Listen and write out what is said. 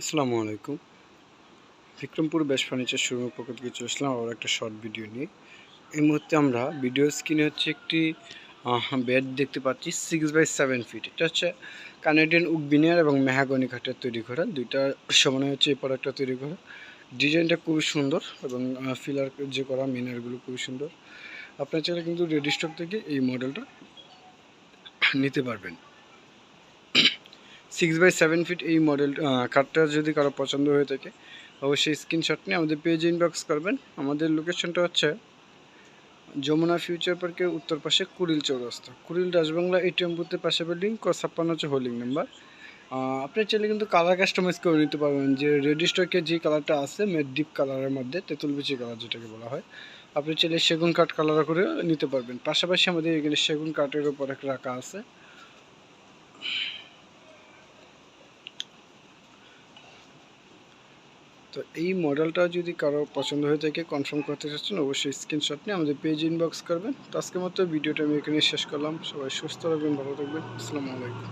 আসসালামু আলাইকুম। বিক্রমপুর বেশ ফার্নিচার শোরুমের পক্ষ থেকে চলে আসলাম আবার একটা শর্ট ভিডিও নিয়ে। এই মুহূর্তে আমরা ভিডিও স্ক্রিনে হচ্ছে একটি বেড দেখতে পাচ্ছি সিক্স বাই সেভেন ফিট এটা হচ্ছে কানাডিয়ান উকবিনিয়ার এবং মেহাগনি কাঠের তৈরি করা দুইটা সমানে হচ্ছে এই প্রোডাক্টটা তৈরি করা ডিজাইনটা খুবই সুন্দর এবং ফিলার যে করা মিনারগুলো খুবই সুন্দর। আপনার চাইলে কিন্তু রেডি স্টক থেকে এই মডেলটা নিতে পারবেন। সিক্স বাই সেভেন ফিট এই মডেল কার্ডটা যদি কারও পছন্দ হয়ে থাকে, অবশ্যই স্ক্রিনশট নিয়ে আমাদের পেজে ইনবক্স করবেন। আমাদের লোকেশনটা হচ্ছে যমুনা ফিউচার পার্কের উত্তর পাশে কুড়িল চৌরাস্তা। কুড়িল রাজবাংলা এটিএম বুথের পাশে বিল্ডিং ক ছাপ্পান্ন হচ্ছে হোল্ডিং নাম্বার আপনি চাইলে কিন্তু কালার কাস্টমাইজ করে নিতে পারবেন। যে রেডি স্টকে যে কালারটা আছে মেড ডিপ কালারের মধ্যে, তেঁতুল বিচি কালার যেটাকে বলা হয়, আপনি চাইলে সেগুন কাঠ কালার করে নিতে পারবেন। পাশাপাশি আমাদের এখানে সেগুন কাঠের উপর একটা রাখা আছে। তো এই মডেলটা যদি কারও পছন্দ হয়ে থাকে কনফার্ম করতে চাচ্ছেন, অবশ্যই স্ক্রিনশট নিয়ে আমাদের পেজ ইনবক্স করবেন। তো আজকের মতো ভিডিওটা আমি এখানে শেষ করলাম। সবাই সুস্থ রাখবেন ভালো থাকবেন। আসসালামু আলাইকুম।